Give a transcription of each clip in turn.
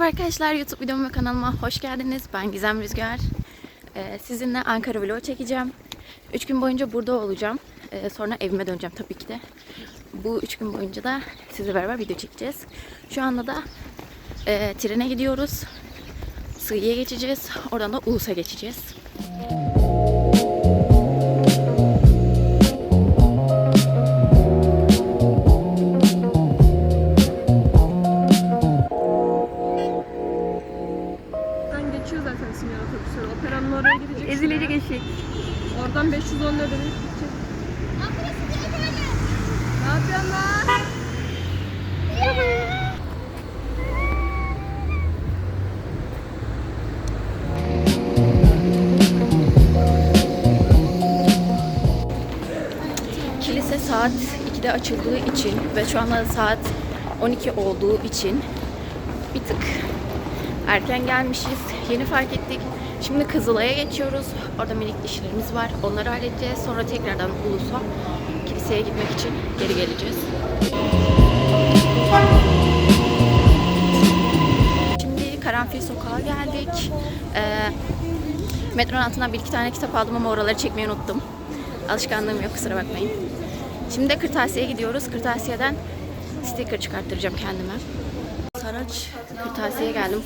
Arkadaşlar YouTube videoma ve kanalıma hoş geldiniz. Ben Gizem Rüzgar. Ee, sizinle Ankara vlog çekeceğim. 3 gün boyunca burada olacağım. Ee, sonra evime döneceğim tabii ki de. Bu 3 gün boyunca da sizle beraber video çekeceğiz. Şu anda da e, trene gidiyoruz. Sığıya geçeceğiz. Oradan da Ulus'a geçeceğiz. 500 onunla dönüp gideceğiz. Ne yapıyorsun lan? Kilise saat 2'de açıldığı için ve şu anda saat 12 olduğu için bir tık erken gelmişiz. Yeni fark ettik. Şimdi Kızılay'a geçiyoruz. Orada minik işlerimiz var. Onları halledeceğiz. Sonra tekrardan Ulus'a kiliseye gitmek için geri geleceğiz. Şimdi Karanfil Sokağa geldik. Ee, metronun altından bir iki tane kitap aldım ama oraları çekmeyi unuttum. Alışkanlığım yok kusura bakmayın. Şimdi de kırtasiyeye gidiyoruz. Kırtasiyeden sticker çıkarttıracağım kendime. Saraç kırtasiye geldim.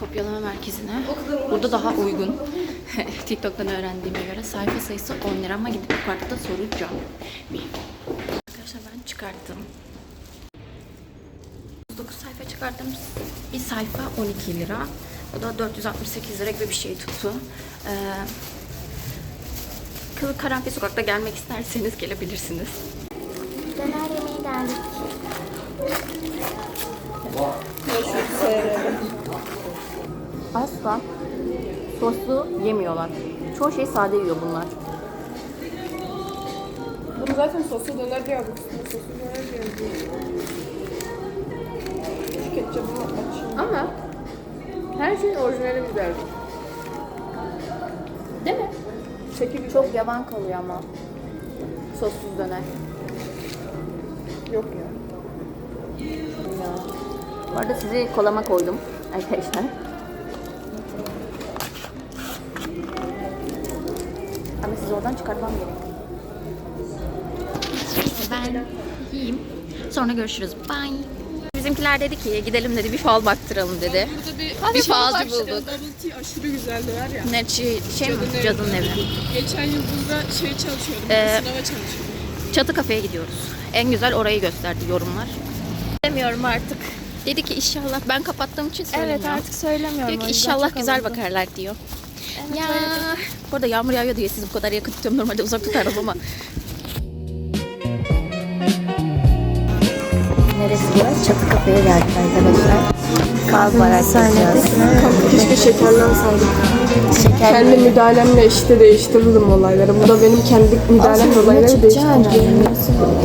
Kopyalama merkezine. Burada daha uygun. TikTok'tan öğrendiğime göre sayfa sayısı 10 lira ama gidip yukarıda da soracağım. Arkadaşlar ben çıkarttım. 9 sayfa çıkarttım. Bir sayfa 12 lira. O da 468 lira gibi bir şey tuttu. Ee, Kılı Karanfil Sokak'ta gelmek isterseniz gelebilirsiniz. Döner Asla soslu yemiyorlar. Çoğu şey sade yiyor bunlar. Bunu zaten soslu döner diye aldık. Soslu döner diye aldık. Şu ketçabını açayım. Ama Her şeyin orijinali güzel. değil mi? Çekil Çok yavan kalıyor ama. Sossuz döner. yok ya. Arada sizi kolama koydum arkadaşlar. Ama sizi oradan çıkartmam gerek. Ben yiyeyim. Sonra görüşürüz. Bye. Bizimkiler dedi ki gidelim dedi bir fal baktıralım dedi. Burada bir, Bir falcı bulduk. Double tea aşırı güzeldi var ya. Ne çi- şey mi? Cadının evi. Cadının evi. Geçen yıl burada şey çalışıyordum. Ee, sınava çalışıyordum. Çatı kafeye gidiyoruz. En güzel orayı gösterdi yorumlar. Demiyorum artık. Dedi ki inşallah ben kapattığım için söylemiyorum. Evet artık söylemiyorum. Diyor o ki yüzden inşallah çok güzel alındım. bakarlar diyor. Evet, ya öyle bu arada yağmur yağıyor diye sizi bu kadar yakın tutuyorum. Normalde uzak tutarım ama. Neresi burası? Çatı kafeye geldik arkadaşlar. Barak yapacağız. Keşke şekerden saydım. Şeker Kendi müdahalemle işte değiştirirdim olayları. Bu da benim kendi müdahalem olayları değiştireceğim.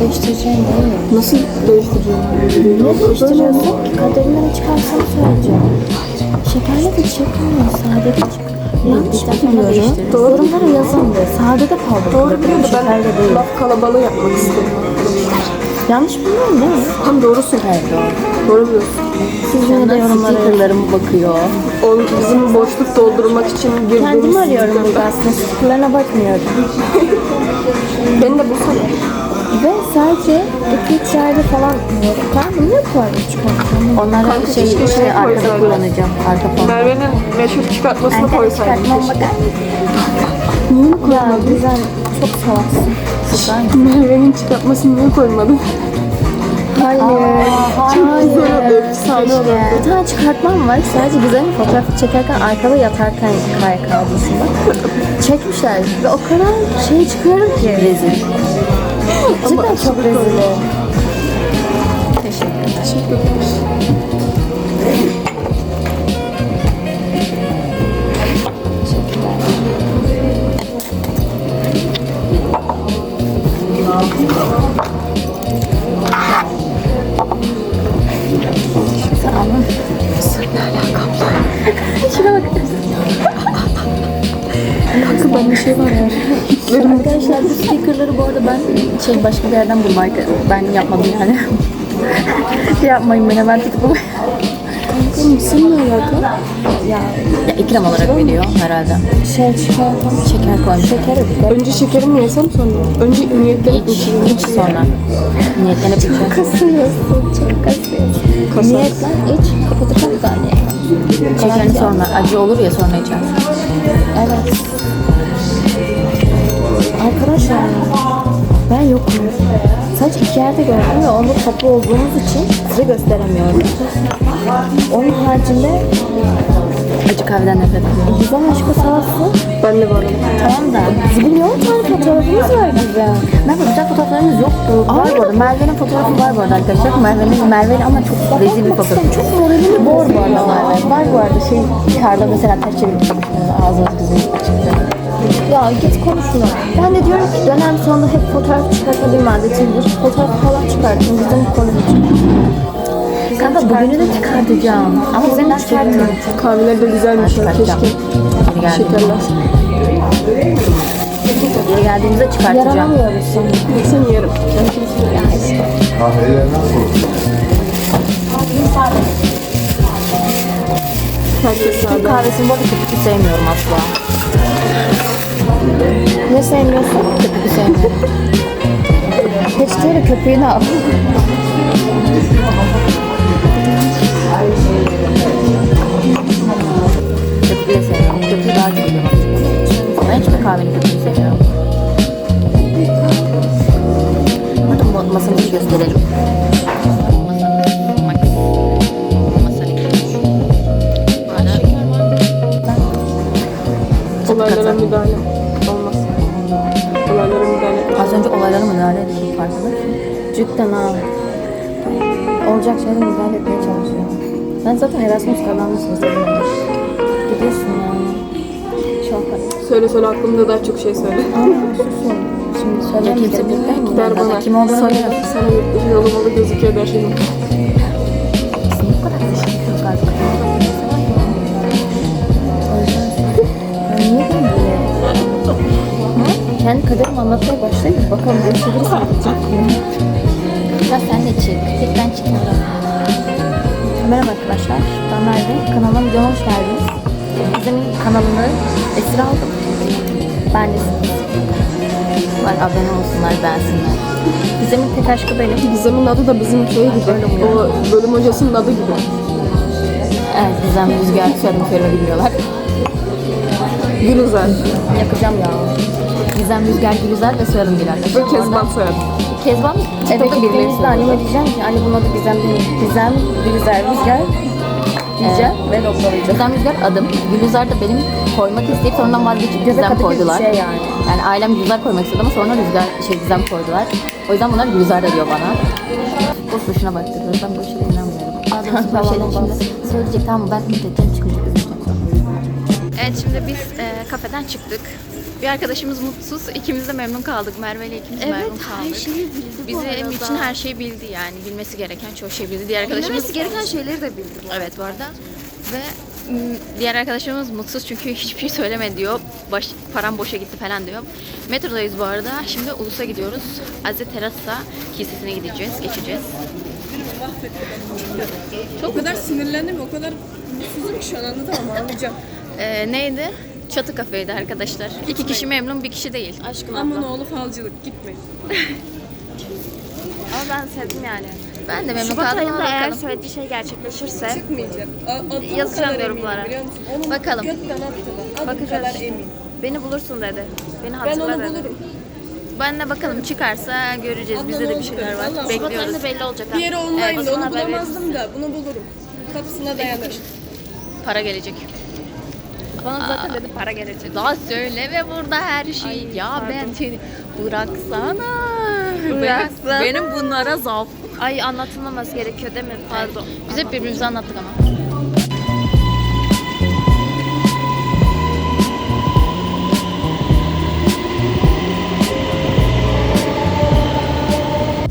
Değiştireceğim değil mi? Nasıl değiştireceğim? Ne değiştiriyorsun ki? Kaderinden çıkarsam söyleyeceğim. Şekerle de çıkmıyor. Sade de çıkmıyor. Yanlış mı biliyorum? Doğru. Yorumlara yazın de. Sade de kaldı. Doğru biliyorum da ben laf kalabalığı yapmak istedim. Yanlış bilmiyorum değil mi? Tam doğrusun. Doğru biliyorsun. Siz yine de yorumlara bakıyor. O bizim boşluk doldurmak için girdiğimiz Kendim arıyorum burada aslında. Sıkılarına bakmıyorum. Beni de bulsana. Ve sadece 2-3 yerde falan yiyorum. Tamam mı? Ne var çıkartacağım? Onları Kanka şey keşke şey arkada koysaydın. kullanacağım. Arka fon. Merve'nin meşhur çıkartmasını Arkada koysaydım. çıkartmam bakar. Ya güzel. Çok salaksın. Merve'nin çıkartmasını niye koymadın? Hayır. Çok güzel. Efsane. Bir tane çıkartmam var. Sadece güzel fotoğrafı çekerken arkada yatarken kay kaldısında. Çekmişler ve o kadar şey çıkıyorum ki. Rezil. Cidden çok rezil. Teşekkürler. Kanka bir şey var ya. Arkadaşlar bu stickerları bu arada ben şey başka bir yerden bulma Ben yapmadım yani. şey yapmayın beni hemen tutup Oğlum sen ne alaka? Ya Ya ikram olarak veriyor herhalde. şey çıkartalım. Şeker koymuş. Şeker. Önce şekerimi yesem sonra. Önce niyetlenip İç, iç sonra. Niyetlenip içeceğim. Kasıyorsun. Çok kasıyorsun. Niyetlen iç. Kapatacağım bir tane. Şekerini sonra. Acı olur ya sonra içersin. Evet. Arkadaşlar ben yokum. Sadece iki yerde gördüm ve onda toplu olduğumuz için size gösteremiyorum. Onun haricinde Acı kahveden nefret ediyorum. Gizem aşkı sahası Ben de varım. tamam da milyon tane fotoğrafımız var Gizem. Merve güzel fotoğraflarımız yoktu. Var bu arada. Merve'nin fotoğrafı var bu arada arkadaşlar. Merve'nin Merve'nin ama çok rezil bir fotoğrafı. Çok moralimi Var bu arada Merve. Var bu arada şey karda mesela ters çevirip kızım çıktı. Ya git konuşma. Ben de diyorum ki dönem sonunda hep fotoğraf çıkartabilme adetimdir. Fotoğraf falan çıkartın. Bizden konuşacağım. Kanka bugünü de çıkartacağım. Ama bugün çıkartmıyorum. Kahveler de güzelmiş Çıkartacağım. keşke. Şekerler. geri geldiğimizde çıkartacağım. Yaranamıyoruz sonra. Sen yerim. Kahveler nasıl? Türk kahvesini bu arada köpüklü sevmiyorum asla. Ne sevmiyorsun? Köpüklü sevmiyorum. Peçeteyle köpüğünü al. kahvenin köpüğünü sevmiyorum. Hadi bu masamızı gösterelim. Olaylara müdahale. Olmaz. Olaylara müdahale. Az önce olaylara müdahale ediyorduk farkında mısın? Cidden ha. Olacak şeyleri müdahale etmeye çalışıyor. Sen zaten Erasmus kazanmışsın. Gidiyorsun Söyle söyle aklımda daha çok şey söyle. Ama susun. Şimdi Ya söyler kimse misin? bilmiyor ki. Der Zaten bana. Kim olduğunu sana, sana yurt dışı yolamalı gözüküyor der şimdi. Abone olsunlar, beğensinler. Gizem'in tek aşkı benim. Gizem'in adı da bizim şey gibi. O bölüm hocasının adı gibi. Evet, Gizem Rüzgar soyadım soyadı bilmiyorlar. Gülüzel. Yapacağım ya. Gizem Rüzgar Gülüzer ve soyadım Güler. Ve Kezban soyadı. Kezban Eve gittiğimizde anneme diyeceğim ki anne bunun adı Gizem değil. Gizem, Gülizar, Rüzgar diyeceğim ve noktalayacağım. Gizem Rüzgar adım. Gülüzer de benim koymak isteyip sonradan vazgeçip Gizem koydular. şey yani. Yani ailem Gülüzer koymak istedi ama sonra Rüzgar şey Gizem koydular. O yüzden bunlar Gülüzer de diyor bana. Boş boşuna baktırıyoruz. Ben böyle şeylere inanmıyorum. Şeyler tamam. şimdi söyleyecek tamam? Ben ümit edeceğim çıkınca üzüleceğim. Evet şimdi biz e, kafeden çıktık. Bir arkadaşımız mutsuz. İkimiz de memnun kaldık. Merve ile ikimiz memnun kaldık. şeyi bildi Bizim için her şeyi bildi yani. Bilmesi gereken çoğu şey bildi. Diğer arkadaşımız gereken şeyleri de bildi. Evet bu arada. Ve diğer arkadaşlarımız mutsuz çünkü hiçbir şey söylemedi diyor. Baş, param boşa gitti falan diyor. Metrodayız bu arada. Şimdi Ulus'a gidiyoruz. Aziz Terasa Kilisesi'ne gideceğiz, geçeceğiz. O kadar sinirlendim, o kadar mutsuzum ki şu an anlatamam anlayacağım. Ee, neydi? Çatı kafeydi arkadaşlar. İki kişi memnun, bir kişi değil. Aşkım Aman oğlu falcılık gitme. Ama ben sevdim yani. Ben de memnun Şubat kaldım ama ayında eğer bakalım. söylediği şey gerçekleşirse. A- adım Yazacağım kadar yorumlara. eminim, biliyor musun? Onun Bakalım. götten attılar. Adım Bakacağız kadar beni bulursun dedi. Beni Ben hatırla onu dedi. bulurum. Ben de bakalım çıkarsa göreceğiz. Bizde de bir şeyler var. vallahi. Şubat Bekliyoruz. ayında belli olacak. Bir yere online'da Evet, onu haber bulamazdım da bunu bulurum. Kapısına dayanırım. Para gelecek. Bana zaten dedi para gelecek. Daha söyleme burada her şey. ya ben seni bıraksana. Bıraksana. Benim, benim bunlara zaaf. Ay anlatılmaması gerekiyor değil mi? Pardon. Biz hep birbirimize anlattık ama.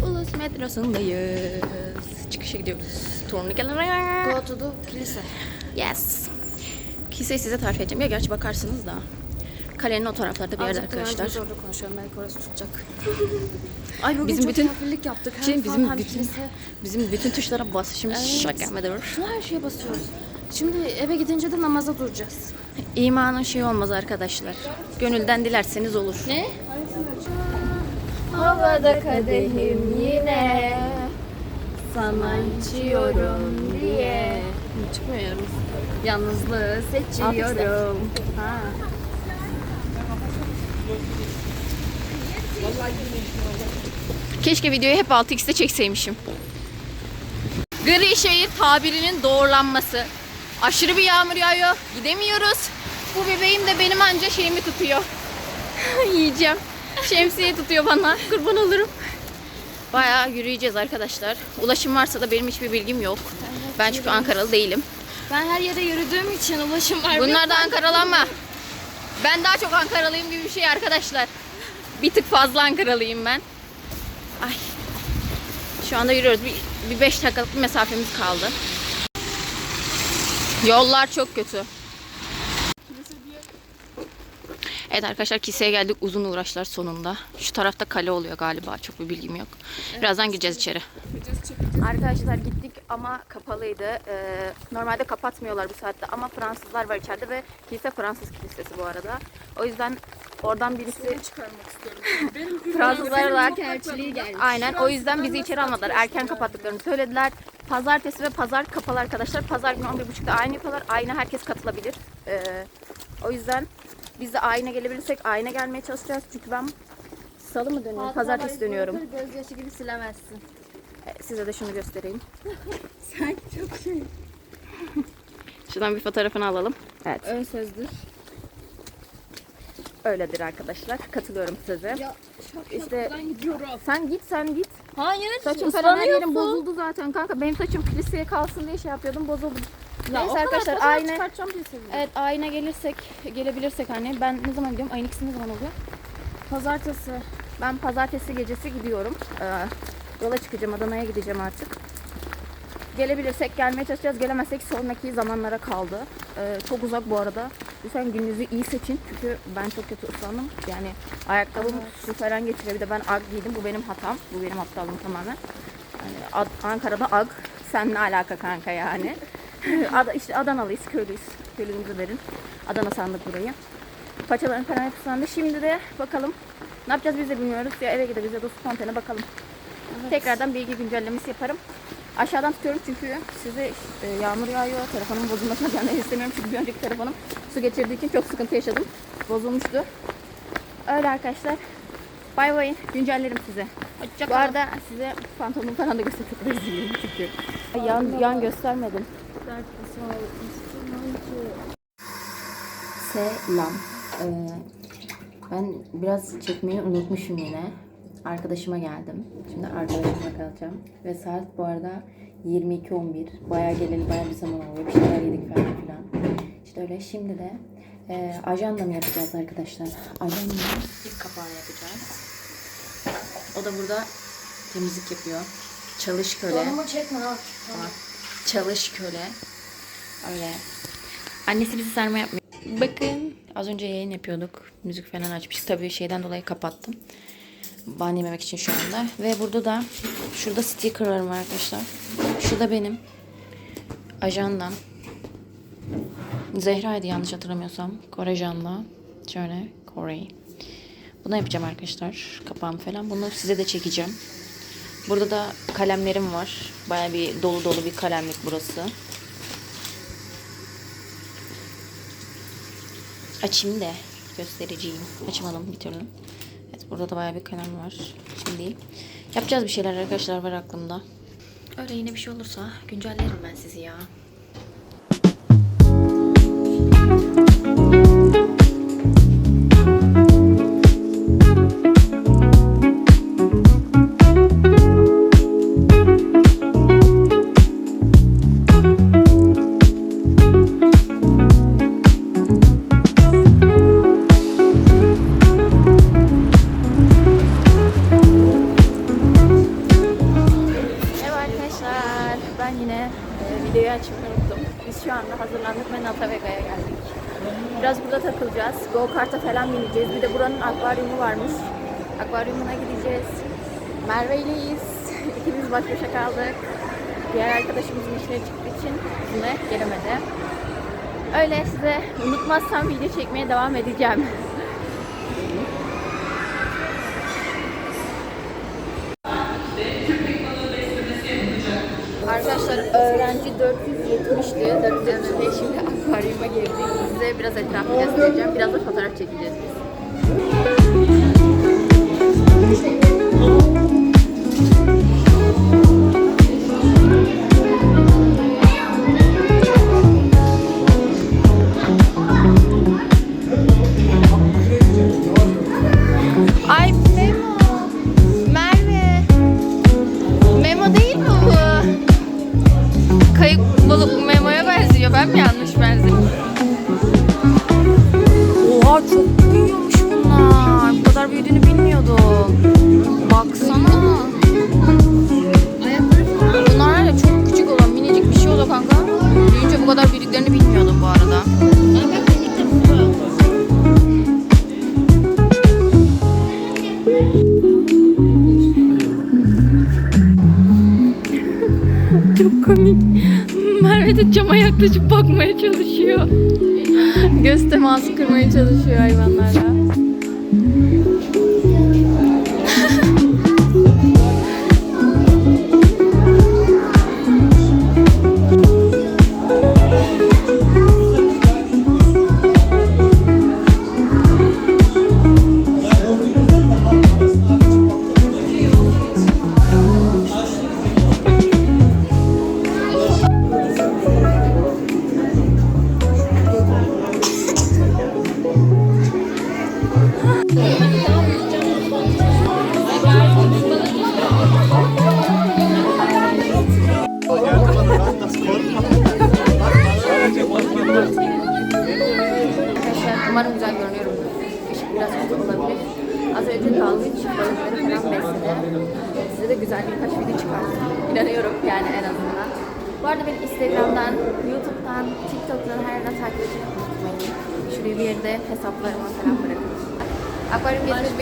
Ulus metrosundayız. Çıkışa gidiyoruz. Turnikeler. Go to the kilise. Yes. Kiliseyi size tarif edeceğim. Ya gerçi bakarsınız da. Kalenin o taraflarda bir yerde arkadaşlar. Zorla konuşuyorum belki orası tutacak. Ay bugün Bizim çok bütün- misafirlik yaptık. Hem Şimdi fan bizim hem bütün kilise. bizim bütün tuşlara basışımız Evet. şaka yapmadır. Şuna her şeye basıyoruz. Şimdi eve gidince de namaza duracağız. İmanın şey olmaz arkadaşlar. Gönülden dilerseniz olur. Ne? Havada kadehim yine sana içiyorum diye. Çıkmıyor. Yalnızlığı seçiyorum. Ha. Keşke videoyu hep 6x'te çekseymişim. Gri şehir tabirinin doğrulanması. Aşırı bir yağmur yağıyor. Gidemiyoruz. Bu bebeğim de benim anca şeyimi tutuyor. Yiyeceğim. Şemsiye tutuyor bana. Kurban olurum. Bayağı yürüyeceğiz arkadaşlar. Ulaşım varsa da benim hiçbir bilgim yok. Ben çünkü Ankaralı değilim. Ben her yere yürüdüğüm için ulaşım var. Bunlar da Ankaralı ama ben daha çok Ankaralıyım gibi bir şey arkadaşlar. Bir tık fazla Ankaralıyım ben. Ay. Şu anda yürüyoruz. Bir, bir beş dakikalık bir mesafemiz kaldı. Yollar çok kötü. Evet arkadaşlar kiliseye geldik uzun uğraşlar sonunda. Şu tarafta kale oluyor galiba. Çok bir bilgim yok. Birazdan gireceğiz içeri. Arkadaşlar gittik ama kapalıydı. Ee, normalde kapatmıyorlar bu saatte ama Fransızlar var içeride ve kilise Fransız kilisesi bu arada. O yüzden oradan birisi Fransızlar olarak Aynen o yüzden bizi içeri almadılar. Erken kapattıklarını söylediler. Pazartesi ve pazar kapalı arkadaşlar. Pazar günü 11.30'da aynı yapıyorlar. Aynı herkes katılabilir. Ee, o yüzden biz de ayna gelebilirsek ayna gelmeye çalışacağız. Çünkü ben salı mı dönüyorum? Pazartesi dönüyorum. Gözyaşı gibi silemezsin. Ee, Size de şunu göstereyim. Sanki çok şey. Şuradan bir fotoğrafını alalım. Evet. Ön sözdür. Öyledir arkadaşlar. Katılıyorum size. işte gidiyorum. sen git sen git. Hayır. Saçım falan yerim bozuldu zaten kanka. Benim saçım kiliseye kalsın diye şey yapıyordum bozuldu. Neyse arkadaşlar ayna. Evet ayna gelirsek gelebilirsek hani ben ne zaman gidiyorum? Ayın ikisi ne zaman oluyor? Pazartesi. Ben pazartesi gecesi gidiyorum. Ee, yola çıkacağım. Adana'ya gideceğim artık. Gelebilirsek gelmeye çalışacağız. Gelemezsek sonraki zamanlara kaldı. Ee, çok uzak bu arada. Lütfen gününüzü iyi seçin. Çünkü ben çok kötü ıslandım. Yani ayakkabım su falan geçiriyor. Bir de ben ag giydim. Bu benim hatam. Bu benim aptallığım tamamen. Yani Ad- Ankara'da ag. Sen ne alaka kanka yani. Ad işte Adanalıyız, köylüyüz. Köylülüğümüzü verin. Adana sandık burayı. Paçaların falan hep ıslandı. Şimdi de bakalım ne yapacağız biz de bilmiyoruz. Ya eve gideriz ya da spontane bakalım. Tekrardan bilgi güncellemesi yaparım. Aşağıdan tutuyorum çünkü size e, yağmur yağıyor. Telefonum bozulmasına gelmeyi istemiyorum. Çünkü bir önceki telefonum su geçirdiği için çok sıkıntı yaşadım. Bozulmuştu. Öyle arkadaşlar. Bay bay. Güncellerim size. Bu arada size pantolonu falan da göstereyim çünkü. Yan, yan göstermedim. Selam. Ee, ben biraz çekmeyi unutmuşum yine. Arkadaşıma geldim. Şimdi arkadaşıma kalacağım. Ve saat bu arada 22.11. Bayağı geleli bayağı bir zaman oluyor. Bir şeyler yedik falan filan. İşte öyle. Şimdi de e, ajanda mı yapacağız arkadaşlar? Ajanda ilk kapağını yapacağız. O da burada temizlik yapıyor. Çalış köle. çekme ha. Tamam. Çalış köle. Öyle. Annesi bizi sarma yapmıyor. Bakın az önce yayın yapıyorduk. Müzik falan açmıştık. Tabii şeyden dolayı kapattım. Ban yememek için şu anda. Ve burada da şurada stickerlarım var arkadaşlar. Şu da benim. Ajandam. Zehra'ydı yanlış hatırlamıyorsam. Korejan'la. Şöyle Kore. Bunu yapacağım arkadaşlar. Kapağım falan. Bunu size de çekeceğim. Burada da kalemlerim var. Baya bir dolu dolu bir kalemlik burası. Açayım da göstereceğim. Açmadım bir türlü. Evet burada da baya bir kalem var. Şimdi yapacağız bir şeyler arkadaşlar var aklımda. Öyle yine bir şey olursa güncellerim ben sizi ya. Unutmazsam video çekmeye devam edeceğim. Arkadaşlar öğrenci 470'ti. 475 şimdi akvaryuma girdik. Size biraz etrafı göstereceğim. Biraz da fotoğraf çekeceğiz. Bilmiyordum bu arada. Çok komik. Merve de cama yaklaşıp bakmaya çalışıyor. Göz teması kırmaya çalışıyor hayvanlara.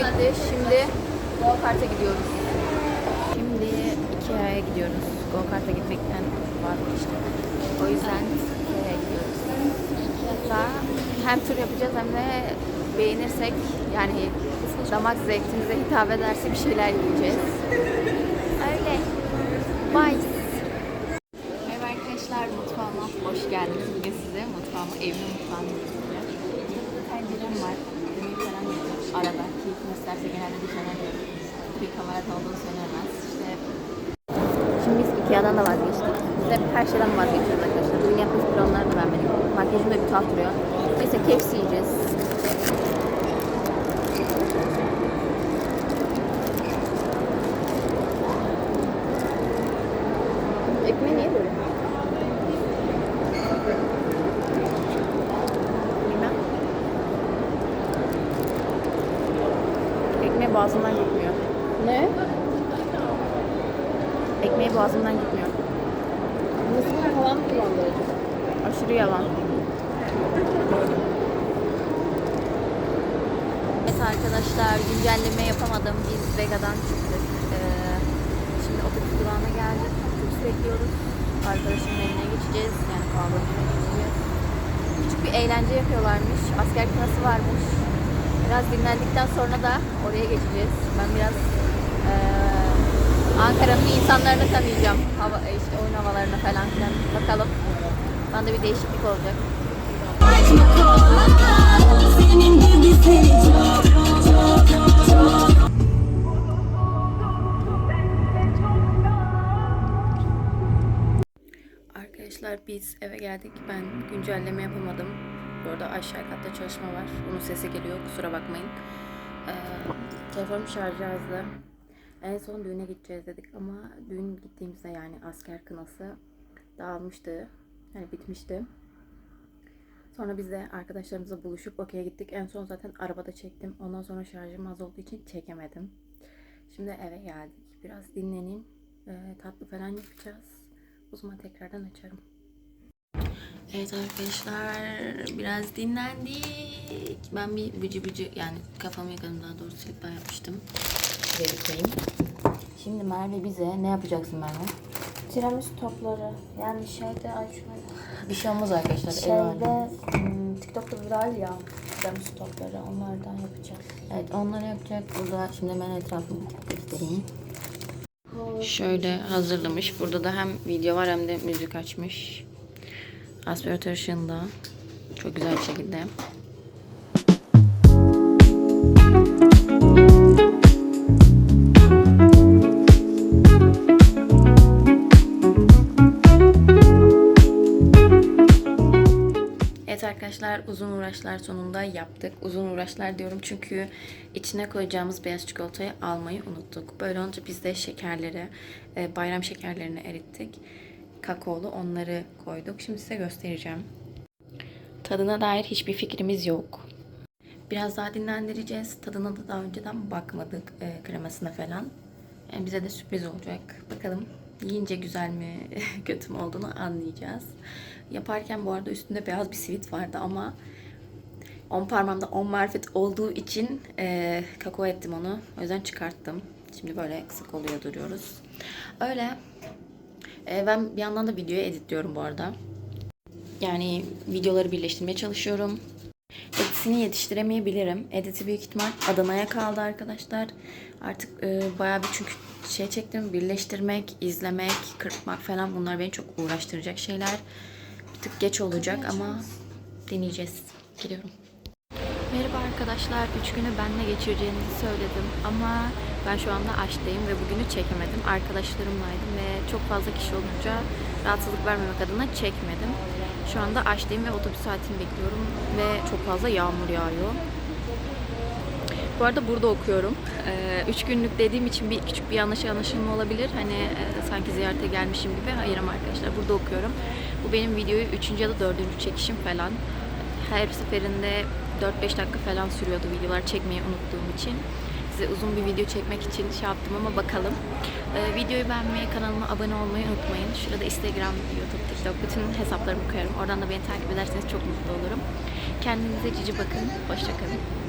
Bitti. Şimdi Go Kart'a gidiyoruz. Şimdi Ikea'ya gidiyoruz. Go Kart'a gitmekten vazgeçtim. O yüzden Ikea'ya gidiyoruz. Ikea'da hem tur yapacağız hem de beğenirsek yani damak zevkimize hitap ederse bir şeyler yiyeceğiz. Öyle. Bye. Merhaba arkadaşlar, mutfağıma hoş geldiniz. Bugün size mutfağımı, evimin mutfağını. Burada tencerem var. Yemeği falan yapıyorum. Arada isterse genelde alıyorum. Bir kamerada olduğunu söylemez. İşte Şimdi biz Ikea'dan da vazgeçtik. Biz hep her şeyden vazgeçiyoruz arkadaşlar. Bugün yaptığımız planları da beğenmedim. Makyajım da bir tuhaf duruyor. Neyse KFC yiyeceğiz. Ekmeği niye böyle? Bilmem. Ekmeği boğazımdan gitmiyor. Ne? Ekmeği boğazımdan gitmiyor. Mısır falan mı kullandı acaba? Aşırı yalan. Evet arkadaşlar güncelleme yapamadım. Biz Vega'dan çıktık. Ee, şimdi otobüs durağına geldik. Otobüs bekliyoruz. Arkadaşımın evine geçeceğiz. Yani kahvaltı geçeceğiz. Küçük bir eğlence kınası varmış. Biraz dinlendikten sonra da oraya geçeceğiz. Ben biraz eee, Ankara'nın insanlarını tanıyacağım. Hava, işte oyun havalarına falan filan. Bakalım. Bana da bir değişiklik olacak. Arkadaşlar biz eve geldik. Ben güncelleme yapamadım. Bu arada aşağı katta çalışma var. Onun sesi geliyor. Kusura bakmayın. Ee, telefonum şarjı azdı. En son düğüne gideceğiz dedik ama düğün gittiğimizde yani asker kınası dağılmıştı. Yani bitmişti. Sonra biz de arkadaşlarımızla buluşup okey'e gittik. En son zaten arabada çektim. Ondan sonra şarjım az olduğu için çekemedim. Şimdi eve geldik. Biraz dinleneyim. Ee, tatlı falan yapacağız. O zaman tekrardan açarım. Evet arkadaşlar biraz dinlendik. Ben bir bıcı bıcı yani kafamı yıkadım daha doğrusu silip ben yapmıştım. Şuraya koyayım. Şimdi Merve bize ne yapacaksın Merve? Tiramisu topları. Yani şeyde ay şöyle. Bir şey olmaz arkadaşlar. Şeyde hmm, TikTok'ta viral ya. Tiramisu topları. Onlardan yapacağız. Evet onları yapacak. Burada şimdi ben etrafımı göstereyim. Şöyle hazırlamış. Burada da hem video var hem de müzik açmış. Aspiratör ışığında. Çok güzel şekilde. Evet arkadaşlar uzun uğraşlar sonunda yaptık. Uzun uğraşlar diyorum çünkü içine koyacağımız beyaz çikolatayı almayı unuttuk. Böyle olunca biz de şekerleri, e, bayram şekerlerini erittik. Kakaolu onları koyduk. Şimdi size göstereceğim. Tadına dair hiçbir fikrimiz yok. Biraz daha dinlendireceğiz. Tadına da daha önceden bakmadık e, kremasına falan. Yani bize de sürpriz olacak. Bakalım yiyince güzel mi kötü mü olduğunu anlayacağız. Yaparken bu arada üstünde beyaz bir sivit vardı ama on parmağımda on marifet olduğu için e, kakao ettim onu. O yüzden çıkarttım. Şimdi böyle kısık oluyor duruyoruz. Öyle. E, ben bir yandan da videoyu editliyorum bu arada. Yani videoları birleştirmeye çalışıyorum. Editini yetiştiremeyebilirim. Editi büyük ihtimal Adana'ya kaldı arkadaşlar. Artık e, bayağı bir çünkü şey çektim. Birleştirmek, izlemek, kırpmak falan bunlar beni çok uğraştıracak şeyler. Bir tık geç olacak ama deneyeceğiz. Gidiyorum. Merhaba arkadaşlar. Üç günü benle geçireceğinizi söyledim ama ben şu anda açtayım ve bugünü çekemedim. Arkadaşlarımlaydım ve çok fazla kişi olunca rahatsızlık vermemek adına çekmedim. Şu anda açtayım ve otobüs saatini bekliyorum ve çok fazla yağmur yağıyor. Bu arada burada okuyorum. Ee, üç günlük dediğim için bir küçük bir yanlış anlaşılma olabilir. Hani e, sanki ziyarete gelmişim gibi. Hayır ama arkadaşlar burada okuyorum. Bu benim videoyu üçüncü ya da dördüncü çekişim falan. Her seferinde 4-5 dakika falan sürüyordu videolar çekmeyi unuttuğum için. Size uzun bir video çekmek için şey yaptım ama bakalım. Ee, videoyu beğenmeyi, kanalıma abone olmayı unutmayın. Şurada Instagram, YouTube, TikTok bütün hesaplarımı koyarım. Oradan da beni takip ederseniz çok mutlu olurum. Kendinize cici bakın. Hoşçakalın.